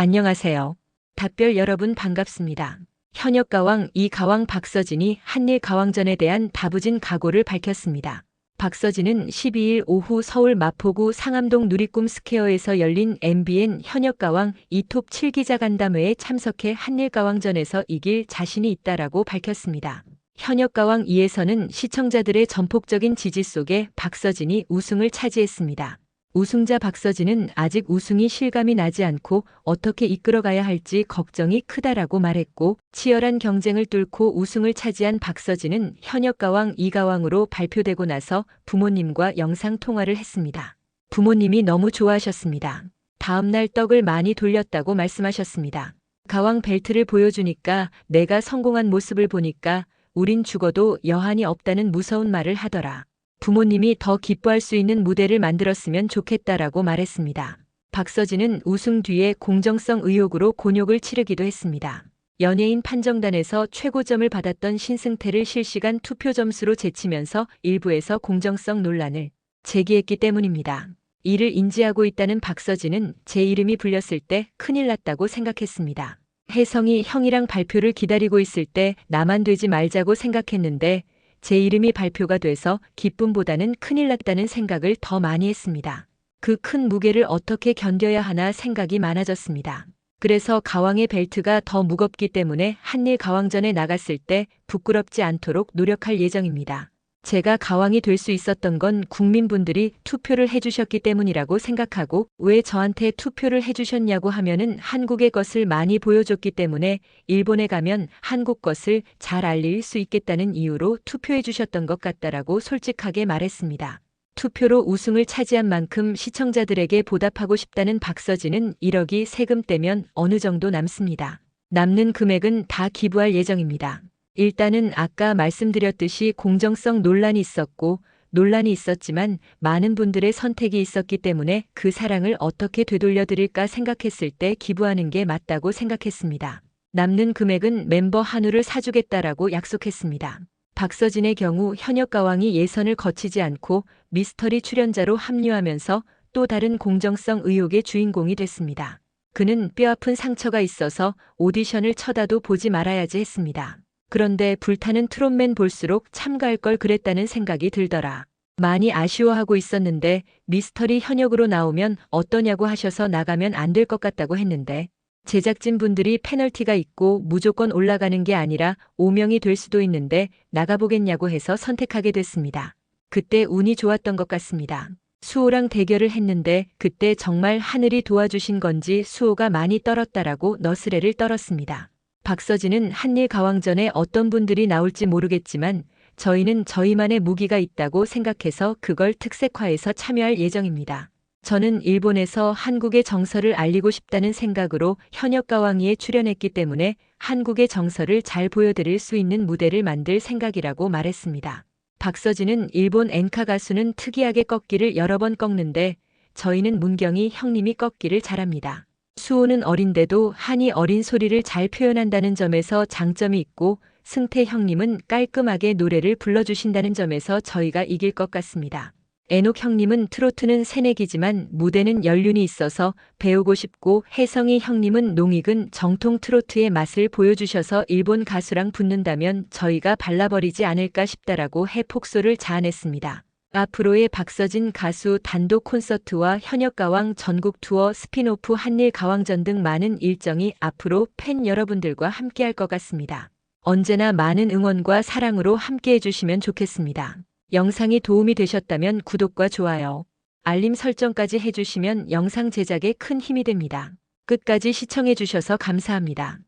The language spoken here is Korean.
안녕하세요. 답별 여러분 반갑습니다. 현역 가왕 이 가왕 박서진이 한일 가왕전에 대한 다부진 각오를 밝혔습니다. 박서진은 12일 오후 서울 마포구 상암동 누리꿈 스퀘어에서 열린 MBN 현역가왕 이톱 7기자 간담회에 참석해 한일 가왕전에서 이길 자신이 있다라고 밝혔습니다. 현역가왕 2에서는 시청자들의 전폭적인 지지 속에 박서진이 우승을 차지했습니다. 우승자 박서진은 아직 우승이 실감이 나지 않고 어떻게 이끌어가야 할지 걱정이 크다라고 말했고 치열한 경쟁을 뚫고 우승을 차지한 박서진은 현역 가왕 이가왕으로 발표되고 나서 부모님과 영상 통화를 했습니다. 부모님이 너무 좋아하셨습니다. 다음날 떡을 많이 돌렸다고 말씀하셨습니다. 가왕 벨트를 보여주니까 내가 성공한 모습을 보니까 우린 죽어도 여한이 없다는 무서운 말을 하더라. 부모님이 더 기뻐할 수 있는 무대를 만들었으면 좋겠다라고 말했습니다. 박서진은 우승 뒤에 공정성 의혹으로 곤욕을 치르기도 했습니다. 연예인 판정단에서 최고점을 받았던 신승태를 실시간 투표 점수로 제치면서 일부에서 공정성 논란을 제기했기 때문입니다. 이를 인지하고 있다는 박서진은 제 이름이 불렸을 때 큰일 났다고 생각했습니다. 혜성이 형이랑 발표를 기다리고 있을 때 나만 되지 말자고 생각했는데 제 이름이 발표가 돼서 기쁨보다는 큰일 났다는 생각을 더 많이 했습니다. 그 큰 무게를 어떻게 견뎌야 하나 생각이 많아졌습니다. 그래서 가왕의 벨트가 더 무겁기 때문에 한일 가왕전에 나갔을 때 부끄럽지 않도록 노력할 예정입니다. 제가 가왕이 될 수 있었던 건 국민분들이 투표를 해주셨기 때문이라고 생각하고 왜 저한테 투표를 해주셨냐고 하면은 한국의 것을 많이 보여줬기 때문에 일본에 가면 한국 것을 잘 알릴 수 있겠다는 이유로 투표해주셨던 것 같다라고 솔직하게 말했습니다. 투표로 우승을 차지한 만큼 시청자들에게 보답하고 싶다는 박서진은 1억이 세금 떼면 어느 정도 남습니다. 남는 금액은 다 기부할 예정입니다. 일단은 아까 말씀드렸듯이 공정성 논란이 있었고 논란이 있었지만 많은 분들의 선택이 있었기 때문에 그 사랑을 어떻게 되돌려 드릴까 생각했을 때 기부하는 게 맞다고 생각했습니다. 남는 금액은 멤버 한우를 사주겠다라고 약속했습니다. 박서진의 경우 현역 가왕이 예선을 거치지 않고 미스터리 출연자로 합류하면서 또 다른 공정성 의혹의 주인공이 됐습니다. 그는 뼈아픈 상처가 있어서 오디션을 쳐다도 보지 말아야지 했습니다. 그런데 불타는 트롯맨 볼수록 참가할 걸 그랬다는 생각이 들더라. 많이 아쉬워하고 있었는데 미스터리 현역으로 나오면 어떠냐고 하셔서 나가면 안 될 것 같다고 했는데 제작진 분들이 페널티가 있고 무조건 올라가는 게 아니라 오명이 될 수도 있는데 나가보겠냐고 해서 선택하게 됐습니다. 그때 운이 좋았던 것 같습니다. 수호랑 대결을 했는데 그때 정말 하늘이 도와주신 건지 수호가 많이 떨었다라고 너스레를 떨었습니다. 박서진은 한일 가왕전에 어떤 분들이 나올지 모르겠지만 저희는 저희만의 무기가 있다고 생각해서 그걸 특색화해서 참여할 예정입니다. 저는 일본에서 한국의 정서를 알리고 싶다는 생각으로 현역 가왕이에 출연했기 때문에 한국의 정서를 잘 보여드릴 수 있는 무대를 만들 생각이라고 말했습니다. 박서진은 일본 엔카 가수는 특이하게 꺾기를 여러 번 꺾는데 저희는 문경이 형님이 꺾기를 잘합니다. 수호는 어린데도 한이 어린 소리를 잘 표현한다는 점에서 장점이 있고 승태 형님은 깔끔하게 노래를 불러주신다는 점에서 저희가 이길 것 같습니다. 애녹 형님은 트로트는 새내기지만 무대는 연륜이 있어서 배우고 싶고 혜성이 형님은 농익은 정통 트로트의 맛을 보여주셔서 일본 가수랑 붙는다면 저희가 발라버리지 않을까 싶다라고 해폭소를 자아냈습니다. 앞으로의 박서진 가수 단독 콘서트와 현역가왕 전국 투어 스피노프 한일 가왕전 등 많은 일정이 앞으로 팬 여러분들과 함께할 것 같습니다. 언제나 많은 응원과 사랑으로 함께 해 주시면 좋겠습니다. 영상이 도움이 되셨다면 구독과 좋아요, 알림 설정까지 해주시면 영상 제작에 큰 힘이 됩니다. 끝까지 시청해 주셔서 감사합니다.